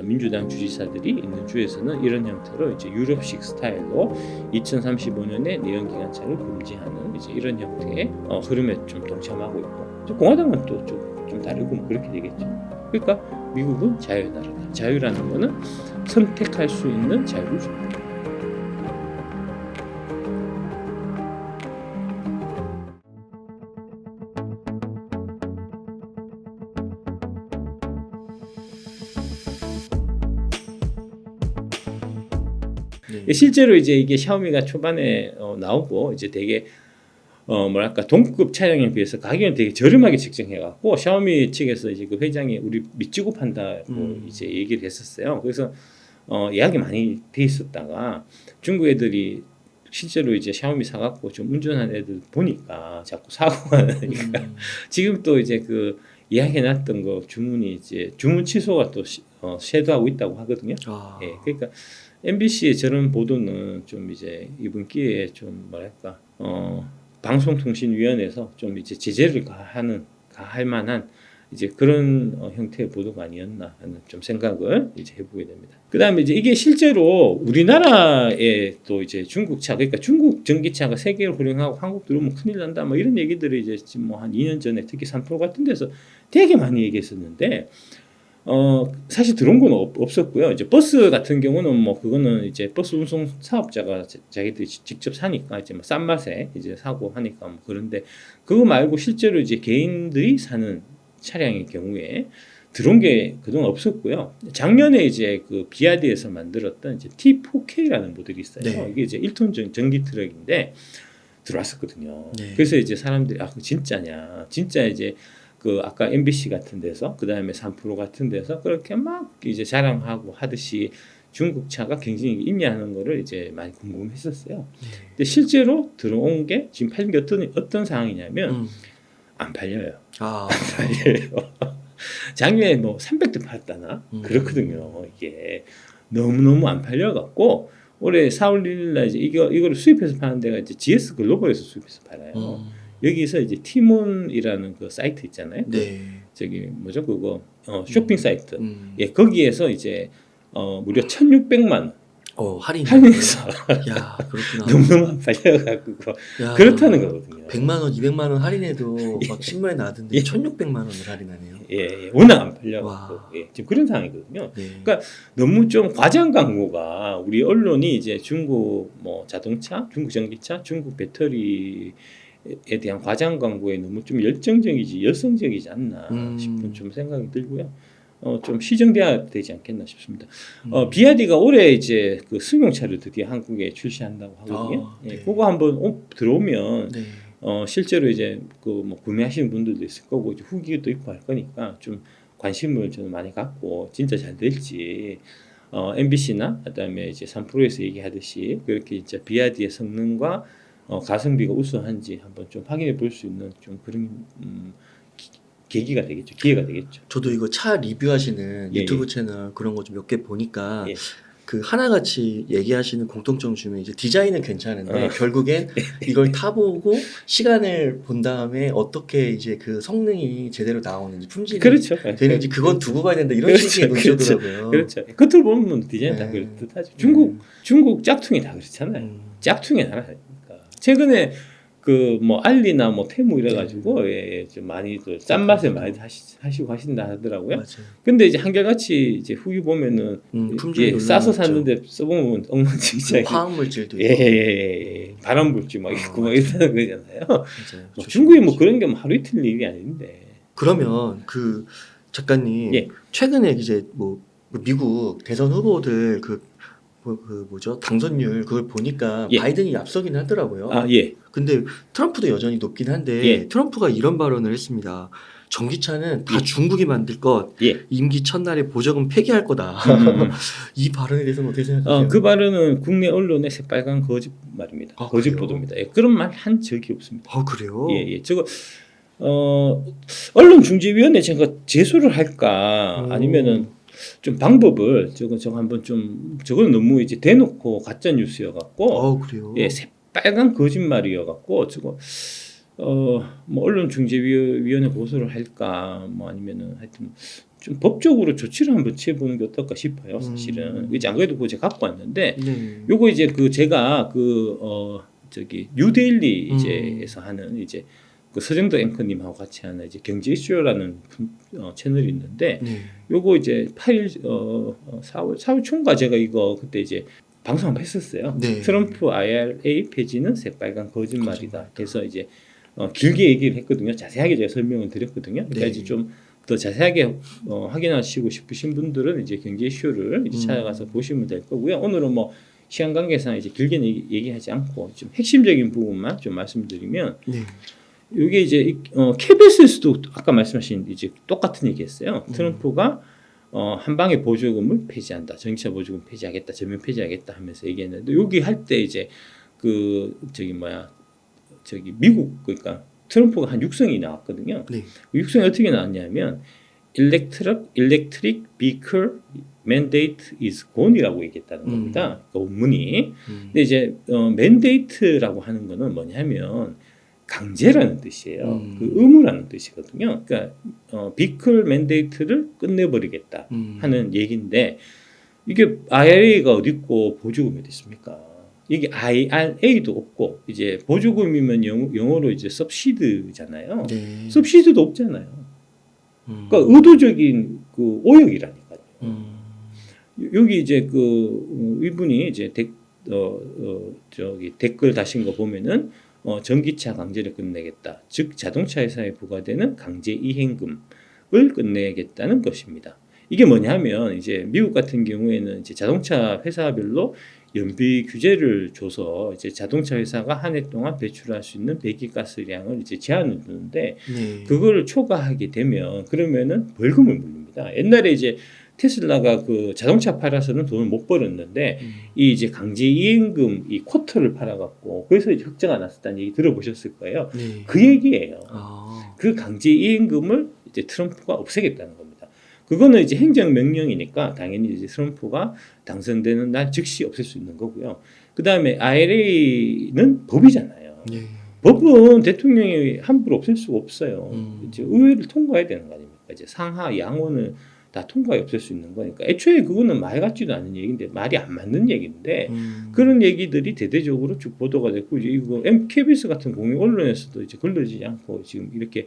민주당 주지사들이 있는 주에서는 이런 형태로 이제 유럽식 스타일로 2035년에 내연 기관차를 금지하는 이제 이런 형태의 어, 흐름에 좀 동참하고 있고 또 공화당은 또 좀 좀 다르고 뭐 그렇게 되겠죠. 그러니까 미국은 자유의 나라다. 자유라는 거는 선택할 수 있는 자유를 줍니다. 실제로 이제 이게 샤오미가 초반에 어, 나오고 이제 되게 어 뭐랄까 동급 차량에 비해서 가격은 되게 저렴하게 책정해 갖고 샤오미 측에서 이제 그 회장이 우리 믿지고 판다고 음. 이제 얘기를 했었어요. 그래서 어 예약이 많이 돼 있었다가 중국 애들이 실제로 이제 샤오미 사갖고 좀 운전하는 애들 보니까 자꾸 사고가 나니까 음. 지금 또 이제 그 예약해놨던 거 주문이 이제 주문 취소가 또 시, 어, 쇄도하고 있다고 하거든요. 아. 예, 그러니까 MBC의 저런 보도는 좀 이제 이번 기회에 좀 뭐랄까 어, 방송통신위원회에서 좀 이제 제재를 가하는 가할 만한 이제 그런 어, 형태의 보도가 아니었나 하는 좀 생각을 이제 해보게 됩니다. 그 다음에 이제 이게 실제로 우리나라에 또 이제 중국차 그러니까 중국 전기차가 세계를 호령하고 한국 들어오면 큰일 난다 뭐 이런 얘기들이 이제 지금 뭐 한 2년 전에 특히 3프로 같은 데서 되게 많이 얘기했었는데 어 사실 들어온 건 없, 없었고요. 이제 버스 같은 경우는 뭐 그거는 이제 버스 운송 사업자가 자- 자기들이 지- 직접 사니까 이제 뭐 싼 맛에 이제 사고 하니까 뭐 그런데 그거 말고 실제로 이제 개인들이 사는 차량의 경우에 들어온 게 그동안 없었고요. 작년에 이제 그 비아디에서 만들었던 이제 T4K라는 모델이 있어요. 네. 이게 이제 1톤 전, 전기 트럭인데 들어왔었거든요. 네. 그래서 이제 사람들이 아, 그 진짜냐? 진짜 이제 그 아까 MBC 같은 데서 그 다음에 3프로 같은 데서 그렇게 막 이제 자랑하고 하듯이 중국 차가 경쟁력이 있냐 하는 거를 이제 많이 궁금했었어요. 네. 근데 실제로 들어온 게 지금 팔린 게 어떤 어떤 상황이냐면 음. 안 팔려요. 아. 팔려요. 작년에 뭐 300대 팔았다나 음. 그렇거든요. 이게 너무 너무 안 팔려갖고 올해 4월 1일날 이제 이거 이거를 수입해서 파는 데가 이제 GS 글로벌에서 수입해서 팔아요. 음. 여기서 이제 티몬이라는 그 사이트 있잖아요. 네. 저기 뭐죠 그거 어, 쇼핑 사이트. 음. 예 거기에서 이제 어, 무려 1,600만 원 어, 할인. 할인해서 야, 그렇구나. 너무너무 팔려가지고 야, 그렇다는 거거든요. 100만 원, 200만 원 할인해도 막 신문에 나왔는데 예. 1,600만 원을 할인하네요. 예, 예, 워낙 안 팔려가지고 와. 예, 지금 그런 상황이거든요. 네. 그러니까 너무 좀 과장 광고가 우리 언론이 이제 중국 뭐 자동차, 중국 전기차, 중국 배터리 에 대한 과장 광고에 너무 좀 열정적이지 여성적이지 않나 음. 싶은 좀 생각이 들고요. 어, 좀 시정돼야 되지 않겠나 싶습니다. 어, 음. 비아디가 올해 이제 그 승용차를 드디어 한국에 출시한다고 하거든요. 아, 예, 네. 그거 한번 오- 들어오면 네. 어, 실제로 이제 그 뭐 구매하시는 분들도 있을 거고 이제 후기도 있고 할 거니까 좀 관심을 저는 많이 갖고 진짜 잘 될지 어, MBC나 그다음에 이제 3프로에서 얘기하듯이 그렇게 이제 비아디의 성능과 어, 가성비가 우수한지 한번 좀 확인해 볼 수 있는 좀 그런 음, 기- 계기가 되겠죠. 기회가 되겠죠. 저도 이거 차 리뷰하시는 예, 유튜브 채널 그런 거 좀 몇 개 보니까 예. 그 하나같이 얘기하시는 공통점 주면 이제 디자인은 괜찮은데 어. 결국엔 이걸 타보고 시간을 본 다음에 어떻게 이제 그 성능이 제대로 나오는지 품질이 그렇죠. 되는지 그건 두고 봐야 된다 이런 그렇죠, 식의 그렇죠. 논조더라고요. 그렇죠. 겉으로 보면 디자인 다 네. 그렇듯 하죠. 중국 중국 짝퉁이 다 그렇잖아요. 음. 짝퉁의 나라니까. 최근에 그 뭐 알리나 뭐 테무 이래가지고 예, 좀 많이 싼 맛에 많이 하시, 하시고 하신다 하더라고요. 맞아요. 근데 이제 한결같이 이제 후기 보면은 음, 품질이 예, 싸서. 샀는데 써보면 엉망진창이 뭐 화학 물질도 예, 예, 예, 예. 바람 불지 막 어, 있고 막 이러는 거잖아요. 맞아요. 뭐 중국이 뭐 그런 게 뭐 하루 이틀 일이 아닌데. 그러면 그 작가님 예. 최근에 이제 뭐그 미국 대선 후보들 그, 뭐, 그 뭐죠 당선율 그걸 보니까 예. 바이든이 앞서긴 하더라고요. 아 예. 근데 트럼프도 여전히 높긴 한데 예. 트럼프가 이런 발언을 했습니다. 전기차는 다 예. 중국이 만들 것 예. 임기 첫날에 보조금 폐기할 거다. 음, 음. 이 발언에 대해서는 어떻게 생각하세요? 어, 그 발언은 국내 언론의 새빨간 거짓 말입니다. 아, 거짓 그래요? 보도입니다. 예, 그런 말 한 적이 없습니다. 어, 그래요? 예, 예. 저거 어 언론중재위원회 제가 제소를 할까 오. 아니면은 좀 방법을 저거 저거 한번 좀 저거는 너무 이제 대놓고 가짜 뉴스여 갖고 어, 그래요? 예 새빨간 거짓말이어 갖고 저거 어뭐 언론 중재위원회 고소를 할까 뭐 아니면은 하여튼 좀 법적으로 조치를 한번 취해보는 게 어떨까 싶어요. 사실은 음. 이제 안 그래도 그거 제가 갖고 왔는데 네. 요거 이제 그 제가 그 어 저기 뉴데일리 음. 이제에서 하는 이제 그 서정덕 앵커님하고 같이 하는 이제 경제 이슈라는 분- 어, 채널이 있는데 네. 요거 이제 8일 어 어, 4월 4월 초인가 제가 이거 그때 이제 방송 한번 했었어요. 네. 트럼프 IRA 폐지는 새빨간 거짓말이다. 거짓말. 그래서 이제 어, 길게 얘기를 했거든요. 자세하게 제가 설명을 드렸거든요. 그러니까 네. 이제 좀 더 자세하게 어, 확인하시고 싶으신 분들은 이제 경제 이슈를 이제 음. 찾아가서 보시면 될 거고요. 오늘은 뭐 시간 관계상 이제 길게 얘기, 얘기하지 않고 좀 핵심적인 부분만 좀 말씀드리면 네. 이게 이제 이- 어, KBS에서도 아까 말씀하신 이제 똑같은 얘기했어요. 음. 트럼프가 어, 한 방에 보조금을 폐지한다. 전기차 보조금 폐지하겠다. 전면 폐지하겠다 하면서 얘기했는데 여기 할 때 이제 그 저기 뭐야 저기 미국 그러니까 트럼프가 한 육성이 나왔거든요. 네. 육성이 어떻게 나왔냐면 electric electric vehicle mandate is gone이라고 얘기했다는 음. 겁니다. 그 원문이. 음. 근데 이제 어, 맨데이트라고 하는 거는 뭐냐면 강제라는 뜻이에요. 음. 그 의무라는 뜻이거든요. 그러니까 어, 비클 맨데이트를 끝내버리겠다 음. 하는 얘기인데 이게 IRA가 어디 있고 보조금이 어디 있습니까? 이게 IRA도 없고 이제 보조금이면 영, 영어로 이제 subsidy잖아요. 네. subsidy도 없잖아요. 음. 그러니까 의도적인 그 오역이라니까요. 음. 여기 이제 그 어, 이분이 이제 댓, 어, 어, 저기 댓글 다신 거 보면은 어, 전기차 강제를 끝내겠다. 즉 자동차 회사에 부과되는 강제 이행금을 끝내겠다는 것입니다. 이게 뭐냐면 이제 미국 같은 경우에는 이제 자동차 회사별로 연비 규제를 줘서 이제 자동차 회사가 한 해 동안 배출할 수 있는 배기가스량을 이제 제한을 두는데 네. 그거를 초과하게 되면 그러면은 벌금을 물립니다. 옛날에 이제 테슬라가 그 자동차 팔아서는 돈을 못 벌었는데 음. 이 이제 강제 이행금 이 쿼터를 팔아갖고 그래서 이제 흑자가 났었다는 얘기 들어보셨을 거예요. 네. 그 얘기예요. 아. 그 강제 이행금을 이제 트럼프가 없애겠다는 겁니다. 그거는 이제 행정 명령이니까 당연히 이제 트럼프가 당선되는 날 즉시 없앨 수 있는 거고요. 그 다음에 IRA는 법이잖아요. 네. 법은 대통령이 함부로 없앨 수가 없어요. 음. 이제 의회를 통과해야 되는 거 아닙니까? 이제 상하 양원을 다 통과해 없앨 수 있는 거니까 애초에 그거는 말 같지도 않은 얘기인데 말이 안 맞는 얘기인데 음. 그런 얘기들이 대대적으로 쭉 보도가 됐고 이제 이거 MKBS 같은 공영 언론에서도 이제 걸러지지 않고 지금 이렇게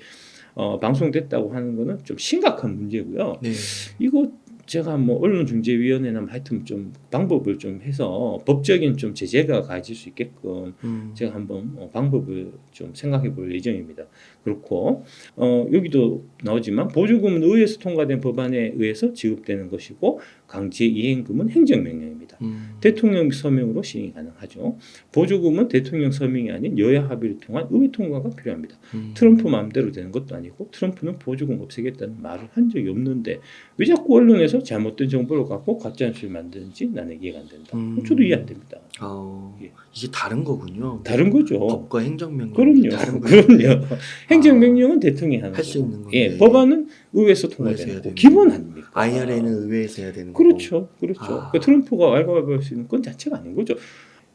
어, 방송됐다고 하는 거는 좀 심각한 문제고요. 네. 이거 제가 뭐 언론중재위원회나 뭐 하여튼 좀 방법을 좀 해서 법적인 좀 제재가 가해질 수 있게끔 음. 제가 한번 어, 방법을 좀 생각해 볼 예정입니다. 그렇고 어, 여기도 나오지만 보조금은 의회에서 통과된 법안에 의해서 지급되는 것이고 강제 이행금은 행정명령입니다. 음. 대통령 서명으로 시행이 가능하죠. 보조금은 대통령 서명이 아닌 여야 합의를 통한 의회 통과가 필요합니다. 음. 트럼프 마음대로 되는 것도 아니고 트럼프는 보조금 없애겠다는 말을 한 적이 없는데 왜 자꾸 언론에서 잘못된 정보를 갖고 가짜 뉴스를 만드는지 나는 이해가 안 된다. 음. 저도 이해 안 됩니다. 아, 예. 이게 다른 거군요. 다른 거죠. 법과 행정명령 그럼요. 그럼요. 행정명령은 대통령이 하는 할수 거고. 있는 건데. 예, 법안은 의회에서 통과되는 되는 기본. 아닙니까? IRA는 의회에서 해야 되는 그렇죠, 그렇죠. 아. 그 트럼프가 왈가왈부 할 수 있는 건 자체가 아닌 거죠.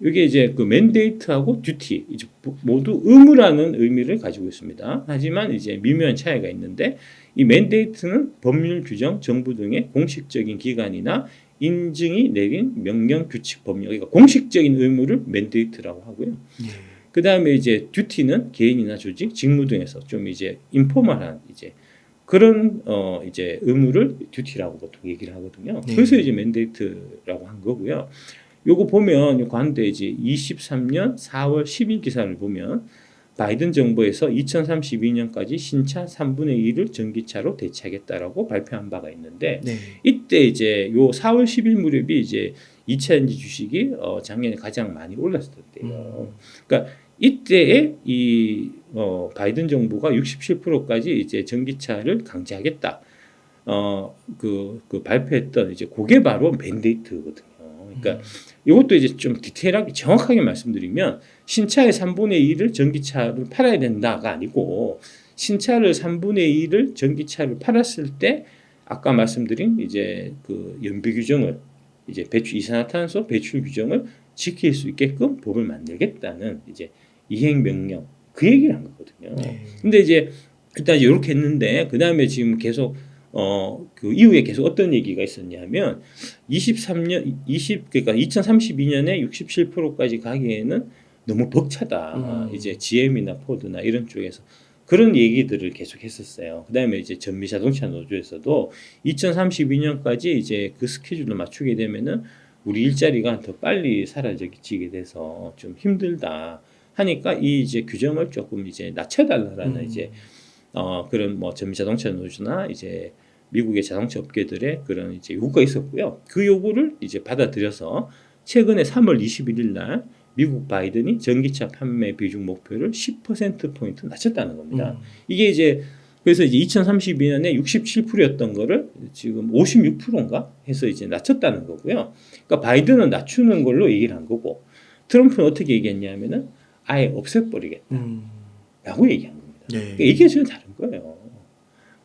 이게 이제 그 맨데이트하고 듀티 이제 모두 의무라는 의미를 가지고 있습니다. 하지만 이제 미묘한 차이가 있는데 이 맨데이트는 법률 규정, 정부 등의 공식적인 기관이나 인증이 내린 명령, 규칙, 법령, 그러니까 공식적인 의무를 맨데이트라고 하고요. 거. 예. 그 다음에 이제 듀티는 개인이나 조직, 직무 등에서 좀 이제 인포멀한 이제 그런 어 이제 의무를 듀티라고 보통 얘기를 하거든요. 네. 그래서 이제 맨데이트라고 한 거고요. 요거 보면 요 관대 이제 23년 4월 10일 기사를 보면 바이든 정부에서 2032년까지 신차 3분의 1을 전기차로 대체하겠다라고 발표한 바가 있는데 네. 이때 이제 요 4월 10일 무렵이 이제 2차 전지 주식이 어 작년에 가장 많이 올랐을 때예요. 그러니까 이때에 이 어, 바이든 정부가 67%까지 이제 전기차를 강제하겠다. 어, 그, 그 발표했던 이제 그게 바로 맨데이트거든요. 그러니까 이것도 이제 좀 디테일하게 정확하게 말씀드리면 신차의 3분의 1을 전기차로 팔아야 된다가 아니고 신차를 3분의 1을 전기차를 팔았을 때 아까 말씀드린 이제 그 연비 규정을 이제 배출 이산화탄소 배출 규정을 지킬 수 있게끔 법을 만들겠다는 이제 이행 명령 그 얘기를 한 거거든요. 네. 근데 이제 일단 이렇게 했는데 그 다음에 지금 계속 어, 그 이후에 계속 어떤 얘기가 있었냐면 23년 20 그러니까 2032년에 67%까지 가기에는 너무 벅차다. 음. 이제 GM이나 포드나 이런 쪽에서 그런 얘기들을 계속 했었어요. 그다음에 이제 전미 자동차 노조에서도 2032년까지 이제 그 스케줄을 맞추게 되면은 우리 일자리가 더 빨리 사라지게 돼서 좀 힘들다 하니까 이 이제 규정을 조금 이제 낮춰달라라는 음. 이제 어 그런 뭐 전미 자동차 노조나 이제 미국의 자동차 업계들의 그런 이제 요구가 있었고요. 그 요구를 이제 받아들여서 최근에 3월 21일 날 미국 바이든이 전기차 판매 비중 목표를 10% 포인트 낮췄다는 겁니다. 음. 이게 이제 그래서 이제 2032년에 67%였던 거를 지금 56%인가 해서 이제 낮췄다는 거고요. 그러니까 바이든은 낮추는 걸로 얘기를 한 거고 트럼프는 어떻게 얘기했냐면은 아예 없애버리겠다라고 음. 얘기한 겁니다. 네. 그러니까 이게 좀 다른 거예요.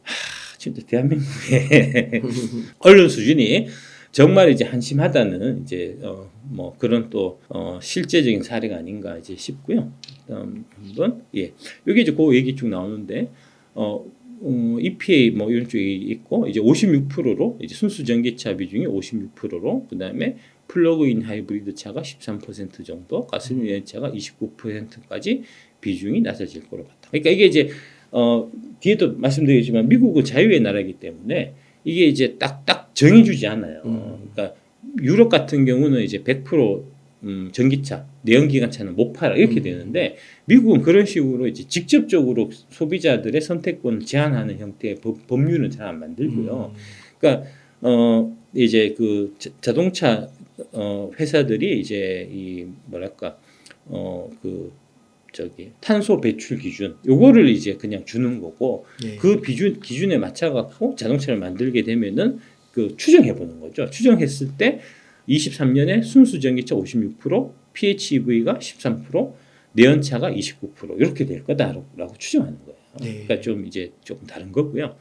하, 진짜 대한민국의 언론 수준이 정말 이제 한심하다는 이제 어, 뭐 그런 또 어, 실제적인 사례가 아닌가 이제 싶고요. 다음 한번 예 여기 이제 그 얘기 쭉 나오는데 어, 어, EPA 뭐 이런 쪽이 있고 이제 56%로 이제 순수 전기차 비중이 56%로 그다음에 플러그인 하이브리드 차가 13% 정도, 가솔린 연차가 29%까지 비중이 낮아질 거로 봤다. 그러니까 이게 이제 어, 뒤에도 말씀드리지만 미국은 자유의 나라이기 때문에 이게 이제 딱딱 정해주지 않아요. 음. 그러니까 유럽 같은 경우는 이제 100% 음, 전기차, 내연기관차는 못 팔아 이렇게 음. 되는데 미국은 그런 식으로 이제 직접적으로 소비자들의 선택권을 제한하는 형태의 법, 법률은 잘 안 만들고요. 음. 그러니까 어 이제 그 자- 자동차 어 회사들이 이제 이 뭐랄까 어 그 저기 탄소 배출 기준 요거를 이제 그냥 주는 거고 네. 그 기준 기준에 맞춰 갖고 자동차를 만들게 되면은 그 추정해 보는 거죠. 추정했을 때 23년에 순수 전기차 56%, PHEV가 13%, 내연차가 29% 이렇게 될 거다라고 추정하는 거예요. 네. 그러니까 좀 이제 조금 다른 거고요.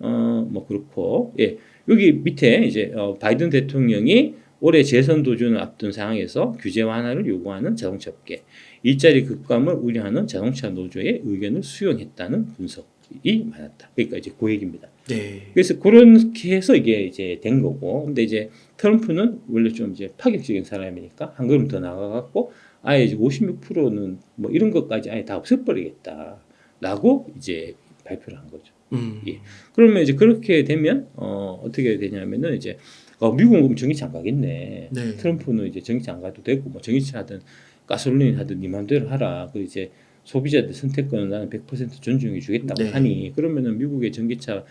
어 뭐 그렇고 예 여기 밑에 이제 어, 바이든 대통령이 올해 재선 도전을 앞둔 상황에서 규제 완화를 요구하는 자동차 업계 일자리 급감을 우려하는 자동차 노조의 의견을 수용했다는 분석이 많았다. 그러니까 이제 그 얘기입니다. 네. 그래서 그렇게 해서 이게 이제 된 거고. 근데 이제 트럼프는 원래 좀 이제 파격적인 사람이니까 한 걸음 더 나가갖고 아예 이제 56%는 뭐 이런 것까지 아예 다 없애버리겠다라고 이제 발표를 한 거죠. 음. 예. 그러면 이제 그렇게 되면 어 어떻게 되냐면은 이제 어 미국은 그럼 전기차 안 가겠네. 네. 트럼프는 이제 전기차 안 가도 되고 뭐 전기차 하든 가솔린 하든 네 맘대로 하라. 그 이제 소비자들 선택권은 나는 100% 존중해 주겠다고 네. 하니 그러면은 미국의 전기차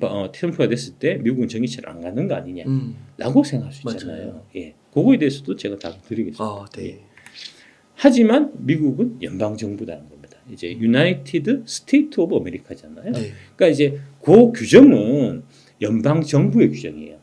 어, 트럼프가 됐을 때 미국은 전기차를 안 가는 거 아니냐라고 음. 생각할 수 있잖아요. 맞아요. 예. 그거에 대해서도 제가 답을 드리겠습니다. 아, 네. 예. 하지만 미국은 연방 정부라는 겁니다. 이제 유나이티드 스테이트 오브 아메리카잖아요. 네. 그러니까 이제 그 규정은 연방 정부의 규정이에요.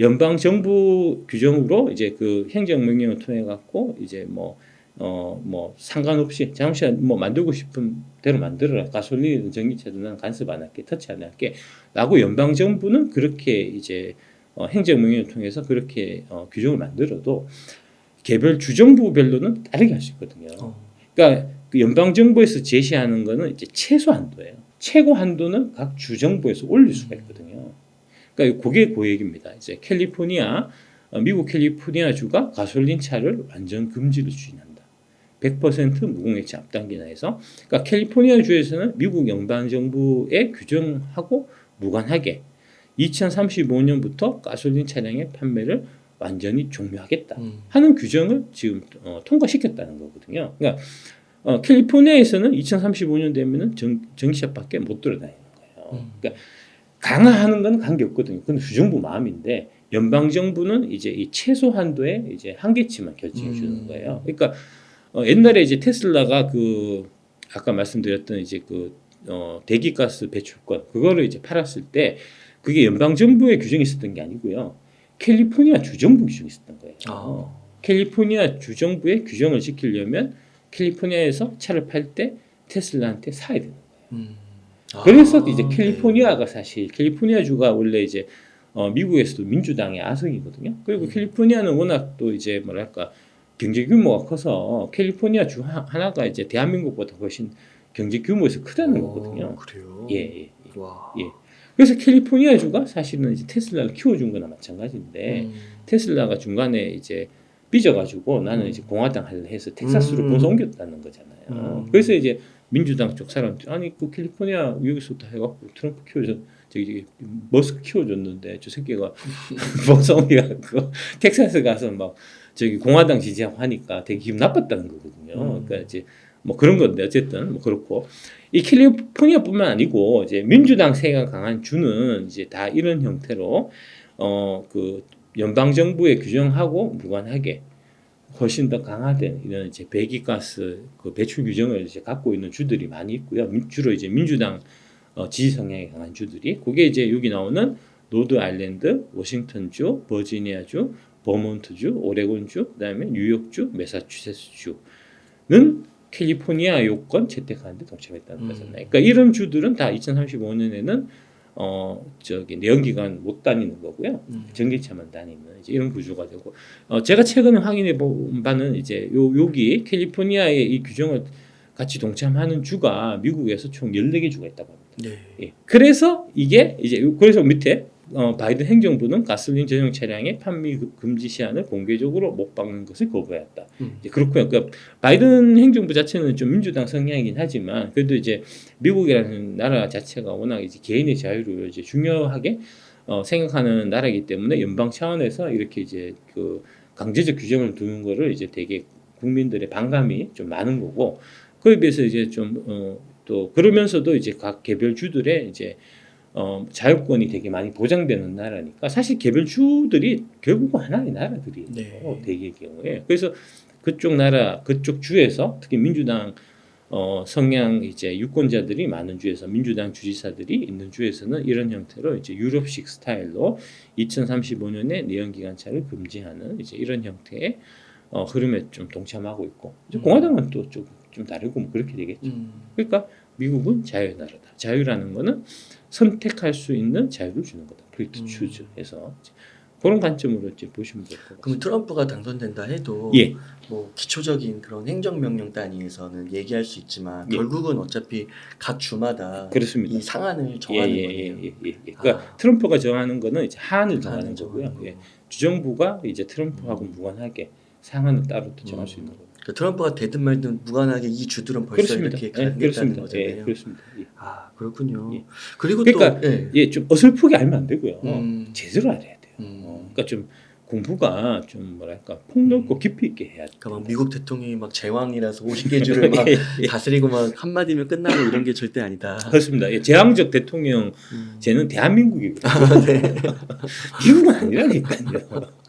연방 정부 규정으로 이제 그 행정 명령을 통해 갖고 이제 뭐 어 뭐 상관없이 자동차 뭐 만들고 싶은 대로 만들어라 가솔린이든 전기차든 난 간섭 안 할게 터치 안 할게 라고 연방 정부는 그렇게 이제 어, 행정 명령을 통해서 그렇게 어, 규정을 만들어도 개별 주정부별로는 다르게 할 수 있거든요. 어. 그러니까 그 연방 정부에서 제시하는 거는 이제 최소 한도예요. 최고 한도는 각 주정부에서 올릴 수가 있거든요. 그러니까 그게 그 얘기입니다. 이제 캘리포니아 어, 미국 캘리포니아 주가 가솔린 차를 완전 금지를 추진한다. 100% 무공해치 앞당기나 해서 그러니까 캘리포니아 주에서는 미국 연방 정부의 규정하고 무관하게 2035년부터 가솔린 차량의 판매를 완전히 종료하겠다. 음. 하는 규정을 지금 어, 통과시켰다는 거거든요. 그러니까 어, 캘리포니아에서는 2035년 되면은 전, 전기차밖에 못 돌아다니는 거예요. 음. 그러니까 강화하는 건 관계 없거든요. 그건 주정부 마음인데 연방 정부는 이제 이 최소 한도의 이제 한계치만 결정해 주는 음. 거예요. 그러니까 어, 옛날에 이제 테슬라가 그 아까 말씀드렸던 이제 그 어, 대기가스 배출권 그거를 이제 팔았을 때 그게 연방 정부의 규정이 있었던 게 아니고요. 캘리포니아 주정부 규정이 있었던 거예요. 아. 캘리포니아 주정부의 규정을 지키려면 캘리포니아에서 차를 팔 때 테슬라한테 사야 되는 거예요. 음. 아, 그래서 이제 네. 캘리포니아가 사실 캘리포니아 주가 원래 이제 어, 미국에서도 민주당의 아성이거든요. 그리고 음. 캘리포니아는 워낙 또 이제 뭐랄까 경제 규모가 커서 캘리포니아 주 하- 하나가 이제 대한민국보다 훨씬 경제 규모에서 크다는 어, 거거든요. 그래요. 예, 예. 와. 예. 그래서 캘리포니아 주가 사실은 이제 테슬라를 키워준 거나 마찬가지인데 음. 테슬라가 중간에 이제 삐져가지고 나는 이제 공화당 할래 해서 텍사스로 음. 벌써 옮겼다는 거잖아요. 음. 그래서 이제 민주당 쪽 사람들 아니 그 캘리포니아 여기서부터 해갖고 트럼프 키워줘 저기 저기 머스크 키워줬는데 저 새끼가 벌써 옮겨갖고 텍사스 가서 막 저기 공화당 지지하고 하니까 되게 기분 나빴다는 거거든요. 음. 그러니까 이제 뭐 그런 건데 어쨌든 뭐 그렇고 이 캘리포니아뿐만 아니고 이제 민주당 세가 강한 주는 이제 다 이런 형태로 어 그 연방 정부의 규정하고 무관하게 훨씬 더 강화된 이런 이제 배기가스 그 배출 규정을 이제 갖고 있는 주들이 많이 있고요. 민- 주로 이제 민주당 어, 지지 성향이 강한 주들이 그게 이제 여기 나오는 노드 아일랜드, 워싱턴주, 버지니아주, 버몬트주, 오레곤주, 그다음에 뉴욕주, 매사추세츠주는 캘리포니아 요건 채택하는데 동참했다는 음. 거잖아요. 그러니까 이런 주들은 다 2035년에는 어 저기 내연기관 못 다니는 거고요. 음. 전기차만 다니는 이제 이런 구조가 되고 어 제가 최근에 확인해 본 바는 이제 요 여기 캘리포니아의 이 규정을 같이 동참하는 주가 미국에서 총 14개 주가 있다고 합니다. 네. 예. 그래서 이게 이제 요- 그래서 밑에 어, 바이든 행정부는 가솔린 전용 차량의 판매 금- 금지 시한을 공개적으로 못 박는 것을 거부했다. 음. 이제 그렇고요. 그러니까 바이든 행정부 자체는 좀 민주당 성향이긴 하지만 그래도 이제 미국이라는 나라 자체가 워낙 이제 개인의 자유를 이제 중요하게 어, 생각하는 나라이기 때문에 연방 차원에서 이렇게 이제 그 강제적 규정을 두는 거를 이제 되게 국민들의 반감이 좀 많은 거고 그에 비해서 이제 좀 어, 또 그러면서도 이제 각 개별 주들의 이제 어, 자유권이 되게 많이 보장되는 나라니까 사실 개별 주들이 결국은 하나의 나라들이에요. 네. 대개의 경우에 그래서 그쪽 나라 그쪽 주에서 특히 민주당 어, 성향 이제 유권자들이 많은 주에서 민주당 주지사들이 있는 주에서는 이런 형태로 이제 유럽식 스타일로 2035년에 내연 기관차를 금지하는 이제 이런 형태의 어, 흐름에 좀 동참하고 있고 이제 음. 공화당은 또 좀 좀 다르고 뭐 그렇게 되겠죠. 음. 그러니까 미국은 자유의 나라다. 자유라는 거는 선택할 수 있는 자유를 주는 거다. 프리트 음. 추즈 해서 그런 관점으로 이제 보시면 될 것 같습니다. 그럼 트럼프가 당선된다 해도 예. 뭐 기초적인 그런 행정명령 단위에서는 얘기할 수 있지만 예. 결국은 어차피 각 주마다 그렇습니다. 이 상한을 예, 정하는 예, 거네요. 예, 예, 예. 그러니까 아. 트럼프가 정하는 거는 이제 하한을 정하는 거고요. 예. 주정부가 이제 트럼프하고 무관하게 상한을 따로 또 정할 수 음. 있는 거예요. 그러니까 트럼프가 되든 말든 무관하게 이 주들은 벌써 그렇습니다. 이렇게 예, 가겠다는 그렇습니다. 거잖아요. 예, 그렇습니다. 예. 아 그렇군요. 예. 그리고 그러니까 또 예. 예, 좀 어설프게 알면 안 되고요. 음. 제대로 알아야 돼요. 음. 어, 그러니까 좀 공부가 좀 뭐랄까 폭넓고 음. 깊이 있게 해야 돼. 그러니까 막 미국 대통령이 막 제왕이라서 50개 주를 막 예, 예. 다스리고 막 한마디면 끝나고 이런 게 절대 아니다. 그렇습니다. 예, 제왕적 대통령 음. 쟤는 대한민국이고 아, 네. 미국은 아니라니까요.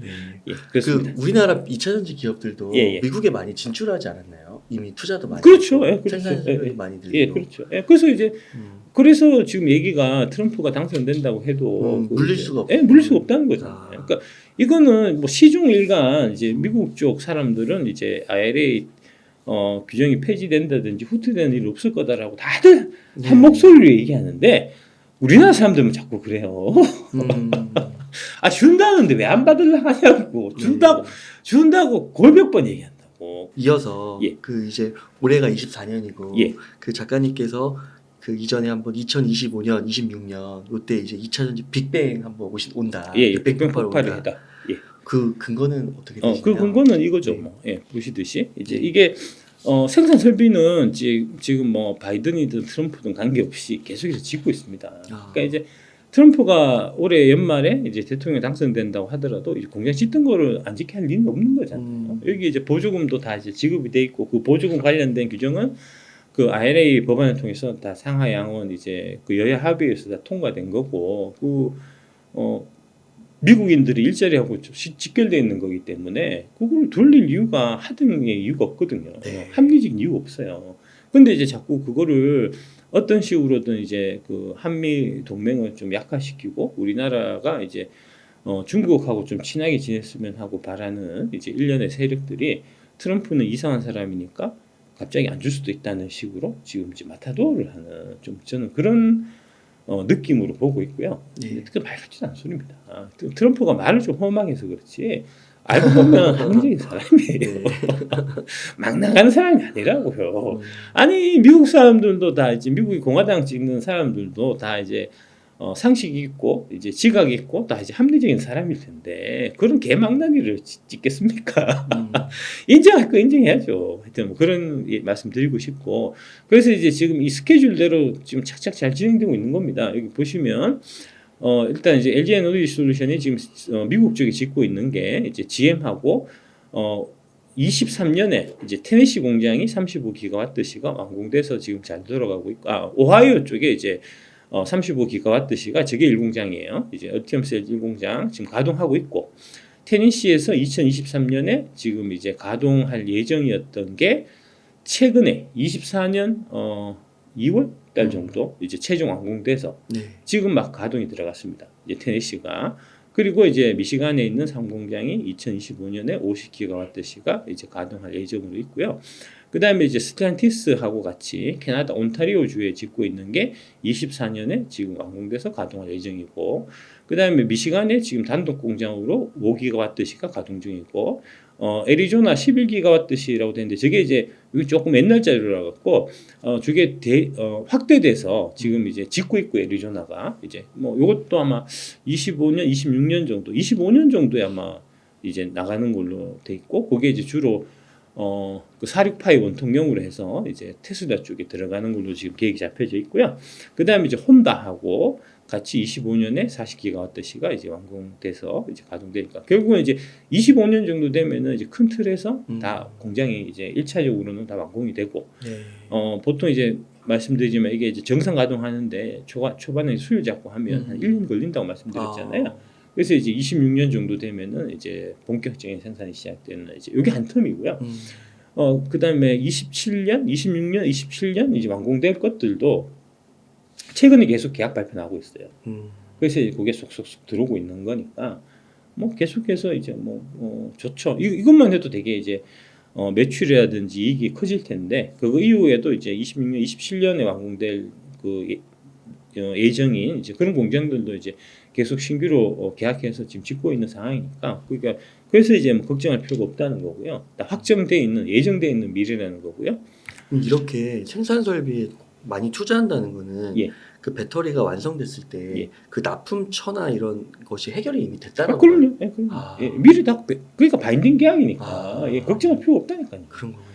네. 예, 그 그렇습니다. 우리나라 2차 전지 기업들도 예, 예. 미국에 많이 진출하지 않았나요? 이미 투자도 많이 그렇죠. 예, 그렇죠. 생산도 예, 예. 많이 늘리고 예, 그렇죠. 예, 그래서 이제 음. 그래서 지금 얘기가 트럼프가 당선된다고 해도 음, 그 물릴 수가 없고. 예, 물릴 수가 없다는 거잖아요. 아. 그러니까 이거는 뭐 시중 일간 이제 미국 쪽 사람들은 이제 IRA 어, 규정이 폐지된다든지 후퇴되는 일 없을 거다라고 다들 네. 한 목소리로 얘기하는데 우리나라 사람들은 자꾸 그래요. 음. 아 준다는데 왜 안 받으려 하냐고 준다고 네. 준다고 골몇 번 얘기한다고. 이어서 예. 그 이제 올해가 24년이고 예. 그 작가님께서 그 이전에 한번 2025년, 26년 요때 이제 2차 전지 빅뱅 한번 오시 온다. 예, 예, 빅뱅 빅뱅 폭발 폭발을 온다. 했다. 예. 그 근거는 어떻게 어, 되시나요? 그 근거는 이거죠. 네. 뭐, 예, 보시듯이 이제 이게 어, 생산 설비는 지, 지금 뭐 바이든이든 트럼프든 관계없이 계속해서 짓고 있습니다. 아. 그러니까 이제 트럼프가 올해 연말에 이제 대통령 당선된다고 하더라도 이제 공장 짓던 거를 안 짓게 할 리는 없는 거잖아요. 음. 여기 이제 보조금도 다 이제 지급이 돼 있고 그 보조금 관련된 규정은 그 IRA 법안을 통해서 다 상하 양원 이제 그 여야 합의에서 다 통과된 거고 그 어, 미국인들이 일자리하고 직결되어 있는 거기 때문에 그걸 돌릴 이유가 하등의 이유가 없거든요. 네. 합리적 이유가 없어요. 근데 이제 자꾸 그거를 어떤 식으로든 이제 그 한미 동맹을 좀 약화시키고 우리나라가 이제 어, 중국하고 좀 친하게 지냈으면 하고 바라는 이제 일련의 세력들이 트럼프는 이상한 사람이니까 갑자기 안 줄 수도 있다는 식으로 지금 이제 마타도어를 하는 좀 저는 그런 어, 느낌으로 보고 있고요. 예. 그말 같지도 않은 소리입니다. 아, 트- 트럼프가 말을 좀 험하게 해서 그렇지 알고 보면 합리적인 사람이에요. 네. 막 나가는 사람이 아니라고요. 음. 아니 미국 사람들도 다 이제 미국이 공화당 찍는 사람들도 다 이제 어, 상식이 있고 이제 지각이 있고 다 이제 합리적인 사람일 텐데 그런 개망나니를 찍- 찍겠습니까? 음. 인정할 거 인정해야죠. 하여튼 뭐 그런 예, 말씀 드리고 싶고 그래서 이제 지금 이 스케줄대로 지금 착착 잘 진행되고 있는 겁니다. 여기 보시면 어 일단 이제 LG 에너지 솔루션이 지금 어, 미국 쪽에 짓고 있는 게 이제 GM하고 어 23년에 이제 테네시 공장이 35기가와트시가 완공돼서 지금 잘 들어가고 있고 아 오하이오 쪽에 이제 어 35기가와트시가 저게 1공장이에요. 이제 어티엄셀 1공장 지금 가동하고 있고 테니시에서 2023년에 지금 이제 가동할 예정이었던 게 최근에 24년 어 2월 달 정도 이제 최종 완공돼서 네. 지금 막 가동이 들어갔습니다. 이제 테네시가 그리고 이제 미시간에 있는 상공장이 2025년에 50기가와트시가 이제 가동할 예정으로 있고요. 그 다음에 이제 스탠티스하고 같이 캐나다 온타리오 주에 짓고 있는 게 24년에 지금 완공돼서 가동할 예정이고 그 다음에 미시간에 지금 단독 공장으로 5기가와트시가 가동 중이고 어 애리조나 11기가와트시라고 되는데 저게 이제 이게 조금 옛날 자료라 갖고 어 저게 대, 어, 확대돼서 지금 이제 짓고 있고 애리조나가 이제 뭐 요것도 아마 25년 26년 정도 25년 정도에 아마 이제 나가는 걸로 돼 있고 그게 이제 주로 어그 468 원통형으로 해서 이제 테슬라 쪽에 들어가는 걸로 지금 계획이 잡혀져 있고요. 그다음에 이제 혼다하고 같이 25년에 40기가와트시가 이제 완공돼서 이제 가동되니까 결국은 이제 25년 정도 되면은 이제 큰 틀에서 음. 다 공장이 이제 1차적으로는 다 완공이 되고 네. 어 보통 이제 말씀드리지만 이게 이제 정상 가동하는데 초반 초반에 수요 잡고 하면 음. 한 1년 걸린다고 말씀드렸잖아요. 아. 그래서 이제 26년 정도 되면은 이제 본격적인 생산이 시작되는 이제 이게 한 텀이고요. 음. 어 그다음에 27년, 26년, 27년 이제 완공될 것들도 최근에 계속 계약 발표 나고 있어요. 음. 그래서 그게 쏙쏙쏙 들어오고 있는 거니까 뭐 계속해서 이제 뭐, 뭐 좋죠. 이, 이것만 해도 되게 이제 어, 매출이라든지 이익이 커질 텐데 그거 이후에도 이제 26년, 27년에 완공될 그 예, 어, 예정인 이제 그런 공장들도 이제 계속 신규로 어, 계약해서 지금 짓고 있는 상황이니까 그러니까 그래서 이제 뭐 걱정할 필요가 없다는 거고요. 다 확정돼 있는 예정돼 있는 미래라는 거고요. 이렇게 생산 설비에 많이 투자한다는 거는 예. 그 배터리가 완성됐을 때 예. 그 납품처나 이런 것이 해결이 이미 됐다는 아, 거예요. 그럼요. 예, 그럼요. 아. 예, 미리 다 그러니까 바인딩 계약이니까 아. 예, 걱정할 필요가 없다니까요. 그런 거군요.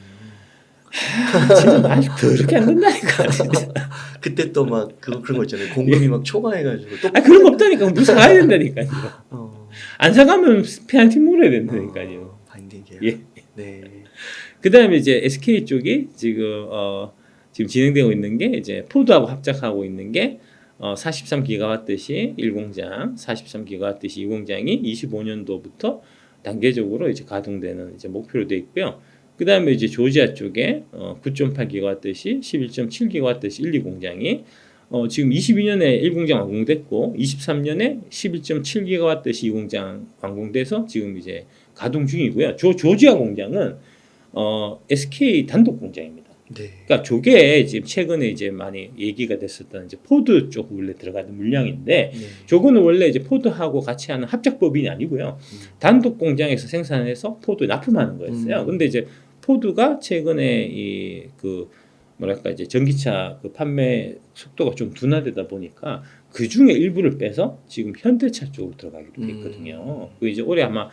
진짜 말 더럽게 안 된다니까. 진짜. 그때 또 막 그거 그런 거 있잖아요. 공급이 막 초과해가지고 또 아 그런 거 없다니까. 무사 가야 된다니까요. 어. 안 사가면 페널티 물어야 된다니까요. 어, 바인딩 계약. 예. 네. 그다음에 이제 SK 쪽이 지금 어 지금 진행되고 있는 게 이제 포드하고 합작하고 있는 게 어, 43기가와트시 1공장, 43기가와트시 2공장이 25년도부터 단계적으로 이제 가동되는 이제 목표로 돼 있고요. 그 다음에 이제 조지아 쪽에 어, 9.8기가와트시, 11.7기가와트시 1, 2공장이 어, 지금 22년에 1공장 완공됐고 23년에 11.7기가와트시 2공장 완공돼서 지금 이제 가동 중이고요. 조 조지아 공장은 어, SK 단독 공장입니다. 네. 그러니까 저게 지금 최근에 이제 많이 얘기가 됐었던 이제 포드 쪽 원래 들어가는 물량인데 네. 저거는 원래 이제 포드하고 같이 하는 합작 법인이 아니고요. 음. 단독 공장에서 생산해서 포드 납품하는 거였어요. 음. 근데 이제 포드가 최근에 이 그 뭐랄까 이제 전기차 그 판매 속도가 좀 둔화되다 보니까 그 중에 일부를 빼서 지금 현대차 쪽으로 들어가기로 돼 있거든요. 음. 그 이제 올해 아마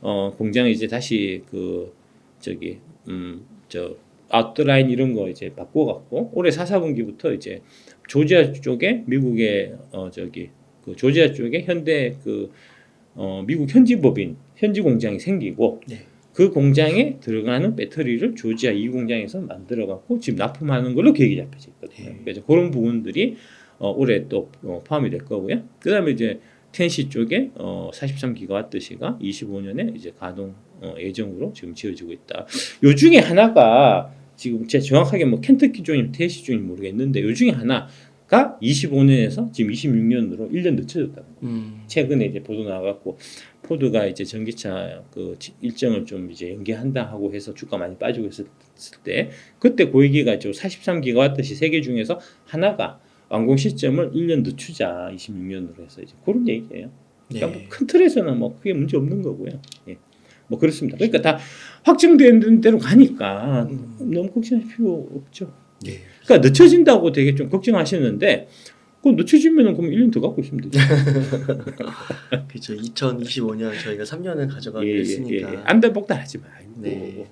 어 공장이 이제 다시 그 저기 음저 아웃라인 이런 거 이제 바꿔갖고 올해 4, 4분기부터 이제 조지아 쪽에 미국의 어 저기 그 조지아 쪽에 현대 그 어 미국 현지 법인 현지 공장이 생기고 네. 그 공장에 들어가는 배터리를 조지아 이 공장에서 만들어 갖고 지금 납품하는 걸로 계획이 잡혀져 있거든요. 네. 그래서 그런 부분들이 어 올해 또 어, 포함이 될 거고요. 그다음에 이제 텐시 쪽에 어 43기가와트시가 25년에 이제 가동 어, 예정으로 지금 지어지고 있다. 요 중에 하나가 지금 제가 정확하게 뭐 켄터키 쪽인지 테시 쪽인지 모르겠는데 요 중에 하나가 25년에서 지금 26년으로 1년 늦춰졌다는 거예요. 음. 최근에 이제 보도 나왔고 포드가 이제 전기차 그 지- 일정을 좀 이제 연기한다 하고 해서 주가 많이 빠지고 있었을 때 그때 고위기가 저 43기가와트시 세개 중에서 하나가 완공 시점을 1년 늦추자 26년으로 해서 이제 그런 얘기예요. 그러니까 네. 뭐큰 틀에서는 뭐 크게 문제 없는 거고요. 예. 뭐 그렇습니다. 그러니까 다 확정된 대로 가니까 음. 너무 걱정할 필요 없죠. 예. 그러니까 늦춰진다고 되게 좀 걱정하시는데 그 늦춰지면은 그럼 1년 더 갖고 있으면 되죠. 그렇죠. 2025년 저희가 3년을 가져가기로 했으니까. 안달복달하지 말고 네.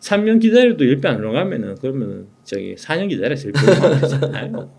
3년 기다려도 10배 안 올라가면은 그러면은 저기 4년 기다려서 10배 올라가면 되잖아요.